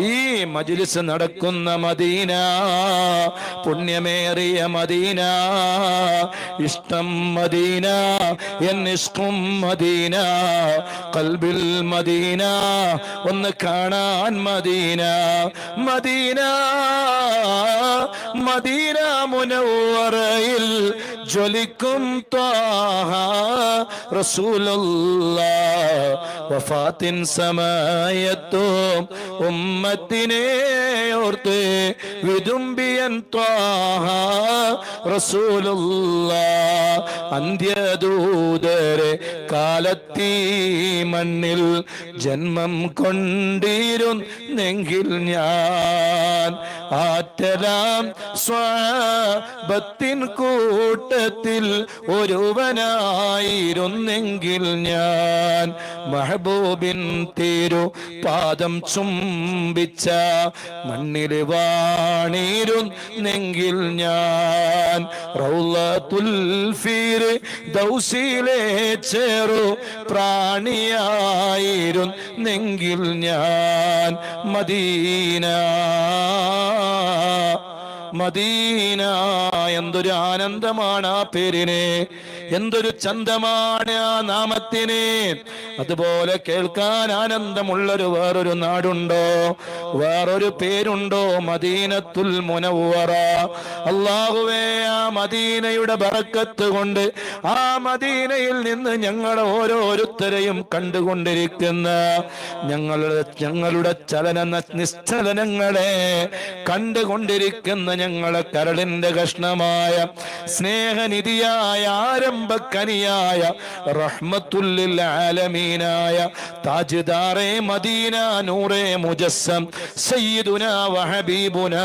ഈ മജിലിസ് നടക്കുന്ന മദീന പുണ്യമേറിയ മദീന ഇഷ്ടം മദീന എന്നിഷ്കും മദീന കൽബിൽ മദീന ഒന്ന് കാണാൻ മദീന മദീന മദീന മുനവറയിൽ ജ്വലിക്കും ത്വാഹ റസൂലുള്ള വഫാത്തിൻ സമയത്തും ഉമ്മത്തിനെ ഓർത്ത് വിതുമ്പിയൻ ത്വാഹ റസൂലുള്ള അന്ത്യദൂതരെ കാലത്തീ മണ്ണിൽ ജന്മം കൊണ്ടിരുന്നെങ്കിൽ ഞാൻ ആറ്റലാം സ്വാപത്തിൻ കൂട്ടത്തിൽ ഒരുവനായിരുന്നെങ്കിൽ ഞാൻ മഹബൂബിൻ തീരു പാദം ചുംബിച്ച മണ്ണിൽ വാണിരുന്നെങ്കിൽ ഞാൻ. റൗലത്തുൽ ഫീർ ദൗസിലെ ചെറു പ്രാണിയായിരുന്നെങ്കിൽ ഞാൻ. Medina Medina. എന്തൊരു ആനന്ദമാണ് ആ പേരിനെ. എന്തൊരു ചന്തമാണ് ആ നാമത്തിന്. അതുപോലെ കേൾക്കാൻ ആനന്ദമുള്ളൊരു വേറൊരു നാടുണ്ടോ? വേറൊരു പേരുണ്ടോ? മദീനത്തുൽ മുനവറ അള്ളാഹുവേ ആ മദീനയുടെ ബറക്കത്ത് കൊണ്ട് ആ മദീനയിൽ നിന്ന് ഞങ്ങൾ ഓരോരുത്തരെയും കണ്ടുകൊണ്ടിരിക്കുന്ന ഞങ്ങളുടെ ഞങ്ങളുടെ ചലന നിശ്ചലനങ്ങളെ കണ്ടുകൊണ്ടിരിക്കുന്ന ഞങ്ങളെ കരളിന്റെ കഷ്ണമായ സ്നേഹനിധിയായ ആരംഭക്കനിയായ റഹ്മത്തുല്ലിൽ ആലമീനായ താജ്ദാറെ മദീന നൂറെ മുജസ്സം സയ്യിദുന വഹബീബുന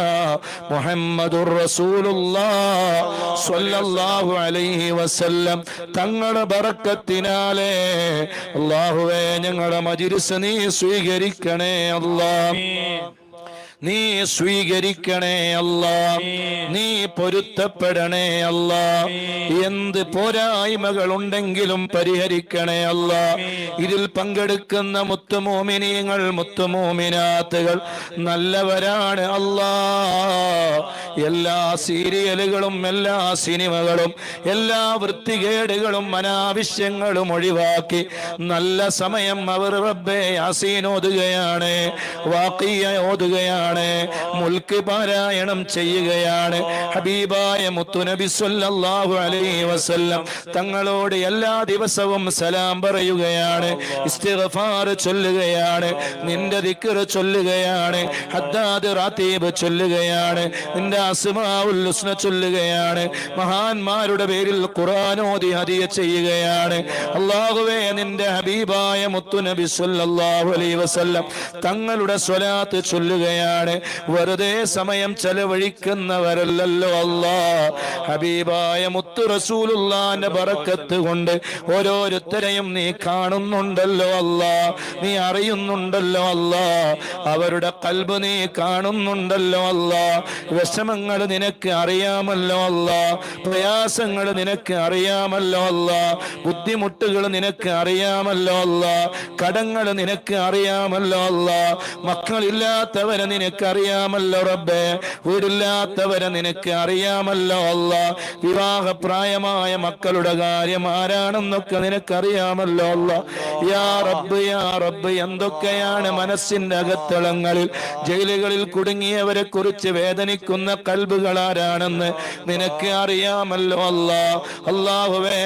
മുഹമ്മദുർ റസൂലുള്ളാഹ് സ്വല്ലല്ലാഹു അലൈഹി വസല്ലം. തങ്ങളുടെ ബറക്കത്തിനാലേ അല്ലാഹുവേ ഞങ്ങളുടെ മജിരിസ് നീ സ്വീകരിക്കണേ അല്ലാഹ് നീ സ്വീകരിക്കണേ അല്ല. നീ പൊരുത്തപ്പെടണേ അല്ല. എന്ത് പോരായ്മകൾ ഉണ്ടെങ്കിലും പരിഹരിക്കണേ അല്ല. ഇതിൽ പങ്കെടുക്കുന്ന മുത്തുമോമിനിയങ്ങൾ മുത്തുമോമിനാത്തുകൾ നല്ലവരാണ് അല്ലാ. എല്ലാ സീരിയലുകളും എല്ലാ സിനിമകളും എല്ലാ വൃത്തികേടുകളും അനാവശ്യങ്ങളും ഒഴിവാക്കി നല്ല സമയം അവർ റബ്ബെ യാസീൻ ഓതുകയാണ് വാക്കിയ ഓതുകയാണ്. മുൽക്ക് പാരായണം ചെയ്യുകയാണ്. ഹബീബായ മുത്തുനബി സല്ലല്ലാഹു അലൈഹി വസല്ലം തങ്ങളോട് എല്ലാ ദിവസവും സലാം പറയുകയാണ്. ഇസ്തിഗ്ഫാർ ചൊല്ലുകയാണ്. നിന്റെ ദിക്ർ ചൊല്ലുകയാണ്. ഹദ്ദാദ് റാത്തീബ് ചൊല്ലുകയാണ്. നിന്റെ അസ്മാഉൽ ചൊല്ലുകയാണ്. മഹാന്മാരുടെ പേരിൽ ഖുർആൻ ഓതി ചെയ്യുകയാണ്. അല്ലാഹുവേ നിന്റെ ഹബീബായ മുത്തുനബി സല്ലല്ലാഹു അലൈഹി വസല്ലം തങ്ങളുടെ സ്വലാത്ത് ചൊല്ലുകയാണ്. വെറുതെ സമയം ചെലവഴിക്കുന്നവരല്ലല്ലോ അല്ലാ. ഹബീബായ മുത്തു റസൂലുള്ളാന്റെ ബറക്കത്ത് കൊണ്ട് ഓരോരുത്തരെയും നീ കാണുന്നുണ്ടല്ലോ അല്ലാ. നീ അറിയുന്നുണ്ടല്ലോ അല്ലാ. അവരുടെ കൽബ് നീ കാണുന്നുണ്ടല്ലോ അല്ലാ. വിഷമങ്ങൾ നിനക്ക് അറിയാമല്ലോ അല്ല. പ്രയാസങ്ങൾ നിനക്ക് അറിയാമല്ലോ അല്ല. ബുദ്ധിമുട്ടുകൾ നിനക്ക് അറിയാമല്ലോ അല്ല. കടങ്ങൾ നിനക്ക് അറിയാമല്ലോ അല്ല. മക്കളില്ലാത്തവരെ നിനക്ക് അറിയാമല്ലോ റബ്ബേ. വീടില്ലാത്തവരെ നിനക്ക് അറിയാമല്ലോ അല്ല വിവാഹപ്രായമായ മക്കളുടെ കാര്യം ആരാണെന്നൊക്കെ നിനക്കറിയാമല്ലോ അല്ല യാ റബ്ബ് യാ റബ്ബ് എന്തൊക്കെയാണ് മനസ്സിന്റെ അകത്തളങ്ങളിൽ? ജയിലുകളിൽ കുടുങ്ങിയവരെ കുറിച്ച് വേദനിക്കുന്ന കൽബുകൾ ആരാണെന്ന് നിനക്ക് അറിയാമല്ലോ അല്ല അള്ളാഹുവേ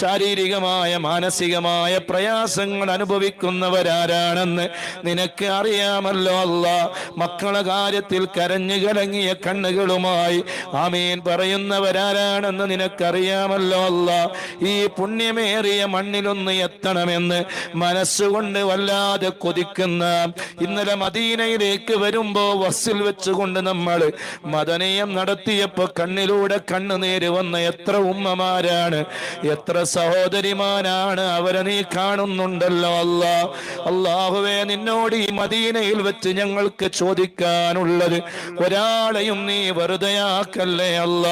ശാരീരികമായ മാനസികമായ പ്രയാസങ്ങൾ അനുഭവിക്കുന്നവരാരാണെന്ന് നിനക്ക് അറിയാമല്ലോ അല്ല മക്കളെ കാര്യത്തിൽ കരഞ്ഞു കലങ്ങിയ കണ്ണുകളുമായി ആമീൻ പറയുന്നവരാരാണെന്ന് നിനക്കറിയാമല്ലോ അല്ല. ഈ പുണ്യമേറിയ മണ്ണിലൊന്ന് എത്തണമെന്ന് മനസ്സുകൊണ്ട് വല്ലാതെ കൊതിക്കുന്ന ഇന്നലെ മദീനയിലേക്ക് വരുമ്പോ ബസ്സിൽ വെച്ചുകൊണ്ട് നമ്മൾ മദനീയം നടത്തിയപ്പോ കണ്ണിലൂടെ കണ്ണുനീര് വന്ന എത്ര ഉമ്മമാരാണ് എത്ര സഹോദരിമാരാണ് അവരെ നീ കാണുന്നുണ്ടല്ലോ അല്ല. അള്ളാഹുവേ നിന്നോട് ഈ മദീനയിൽ വെച്ച് ഞങ്ങൾക്ക് ചോദിക്കാനുള്ളത് ഒരാളെയും നീ വെറുതെയാക്കല്ലേ അല്ല?